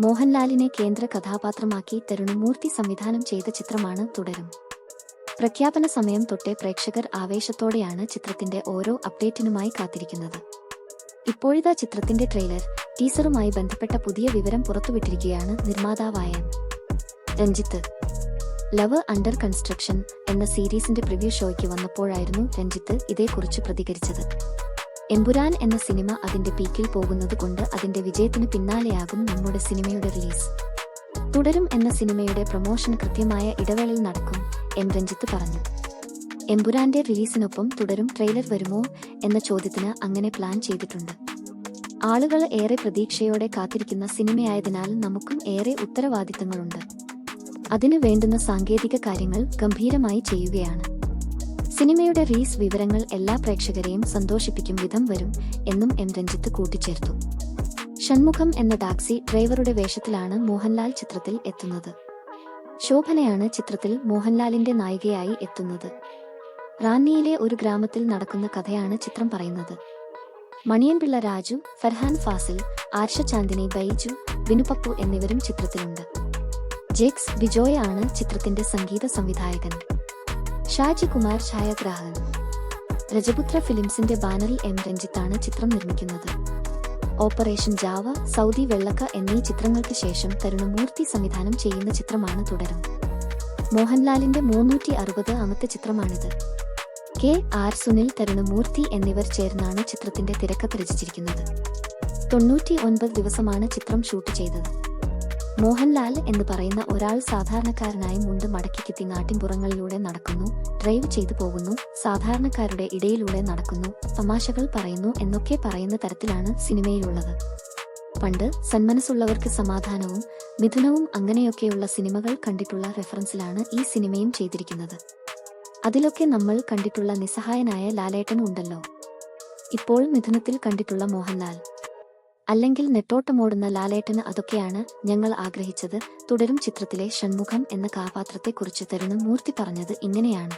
മോഹൻലാലിനെ കേന്ദ്ര കഥാപാത്രമാക്കി തരുണമൂർത്തി സംവിധാനം ചെയ്ത ചിത്രമാണ് തുടരും. പ്രഖ്യാപന സമയം തൊട്ടേ പ്രേക്ഷകർ ആവേശത്തോടെയാണ് ചിത്രത്തിന്റെ ഓരോ അപ്ഡേറ്റിനുമായി കാത്തിരിക്കുന്നത്. ഇപ്പോഴിതാ ചിത്രത്തിന്റെ ട്രെയിലർ ടീസറുമായി ബന്ധപ്പെട്ട പുതിയ വിവരം പുറത്തുവിട്ടിരിക്കുകയാണ് നിർമ്മാതാവായ രഞ്ജിത്ത്. ലവ് അണ്ടർ കൺസ്ട്രക്ഷൻ എന്ന സീരീസിന്റെ പ്രിവ്യൂ ഷോയ്ക്ക് വന്നപ്പോഴായിരുന്നു രഞ്ജിത്ത് ഇതേക്കുറിച്ച് പ്രതികരിച്ചത്. എമ്പുരാൻ എന്ന സിനിമ അതിന്റെ പീക്കിൽ പോകുന്നത് കൊണ്ട് അതിന്റെ വിജയത്തിന് പിന്നാലെയാകും നമ്മുടെ സിനിമയുടെ റിലീസ്. തുടരും എന്ന സിനിമയുടെ പ്രൊമോഷൻ കൃത്യമായ ഇടവേളയിൽ നടക്കും എം രഞ്ജിത്ത് പറഞ്ഞു. എമ്പുരാന്റെ റിലീസിനൊപ്പം തുടരും ട്രെയിലർ വരുമോ എന്ന ചോദ്യത്തിന് അങ്ങനെ പ്ലാൻ ചെയ്തിട്ടുണ്ട്. ആളുകൾ ഏറെ പ്രതീക്ഷയോടെ കാത്തിരിക്കുന്ന സിനിമയായതിനാൽ നമുക്കും ഏറെ ഉത്തരവാദിത്തങ്ങളുണ്ട്. അതിനു വേണ്ടുന്ന സാങ്കേതിക കാര്യങ്ങൾ ഗംഭീരമായി ചെയ്യുകയാണ്. സിനിമയുടെ റീസ് വിവരങ്ങൾ എല്ലാ പ്രേക്ഷകരെയും സന്തോഷിപ്പിക്കും വിധം വരും എന്നും എം രഞ്ജിത്ത് കൂട്ടിച്ചേർത്തു. ഷൺമുഖം എന്ന ടാക്സി ഡ്രൈവറുടെ വേഷത്തിലാണ് മോഹൻലാൽ ചിത്രത്തിൽ എത്തുന്നത്. ശോഭനയാണ് ചിത്രത്തിൽ മോഹൻലാലിന്റെ നായികയായി എത്തുന്നത്. റാന്നിയിലെ ഒരു ഗ്രാമത്തിൽ നടക്കുന്ന കഥയാണ് ചിത്രം പറയുന്നത്. മണിയൻപിള്ള രാജു ഫർഹാൻ ഫാസിൽ ആർഷ ചാന്ദിനി ബൈജു വിനുപപ്പു എന്നിവരും ചിത്രത്തിലുണ്ട്. ജെക്സ് ബിജോയ് ആണ് ചിത്രത്തിന്റെ സംഗീത സംവിധായകൻ. ഷാജി കുമാർ ഛായാഗ്രാഹകൻ രജപുത്ര ഫിലിംസിന്റെ ബാനറിൽ എം. രഞ്ജിത്താണ് ചിത്രം നിർമ്മിക്കുന്നത്. ഓപ്പറേഷൻ ജാവ സൗദി വെള്ളക്ക എന്നീ ചിത്രങ്ങൾക്ക് ശേഷം തരുണമൂർത്തി സംവിധാനം ചെയ്യുന്ന ചിത്രമാണ് തുടരും. മോഹൻലാലിന്റെ മൂന്നൂറ്റി അറുപത് അമത്തെ ചിത്രമാണിത്. കെ. ആർ. സുനിൽ തരുണമൂർത്തി എന്നിവർ ചേർന്നാണ് ചിത്രത്തിന്റെ തിരക്കഥ രചിച്ചിരിക്കുന്നത്. തൊണ്ണൂറ്റി ഒൻപത് ദിവസമാണ് ചിത്രം ഷൂട്ട് ചെയ്തത്. മോഹൻലാൽ എന്ന് പറയുന്ന ഒരാൾ സാധാരണക്കാരനായി മുണ്ട് മടക്കി കിത്തി നാട്ടിൻപുറങ്ങളിലൂടെ നടക്കുന്നു ഡ്രൈവ് ചെയ്തു പോകുന്നു സാധാരണക്കാരുടെ ഇടയിലൂടെ നടക്കുന്നു തമാശകൾ പറയുന്നു എന്നൊക്കെ പറയുന്ന തരത്തിലാണ് സിനിമയിലുള്ളത്. പണ്ട് സന്മനസ്സുള്ളവർക്ക് സമാധാനവും മിഥുനവും അങ്ങനെയൊക്കെയുള്ള സിനിമകൾ കണ്ടിട്ടുള്ള റെഫറൻസിലാണ് ഈ സിനിമയും ചെയ്തിരിക്കുന്നത്. അതിലൊക്കെ നമ്മൾ കണ്ടിട്ടുള്ള നിസ്സഹായനായ ലാലേട്ടനും ഉണ്ടല്ലോ. ഇപ്പോൾ മിഥുനത്തിൽ കണ്ടിട്ടുള്ള മോഹൻലാൽ. അല്ലെങ്കിൽ നെട്ടോട്ടമോടുന്ന ലാലേട്ടന് അതൊക്കെയാണ് ഞങ്ങൾ ആഗ്രഹിച്ചത്. തുടരും ചിത്രത്തിലെ ഷൺമുഖം എന്ന കഥാപാത്രത്തെക്കുറിച്ച് മൂർത്തി പറഞ്ഞത് ഇങ്ങനെയാണ്.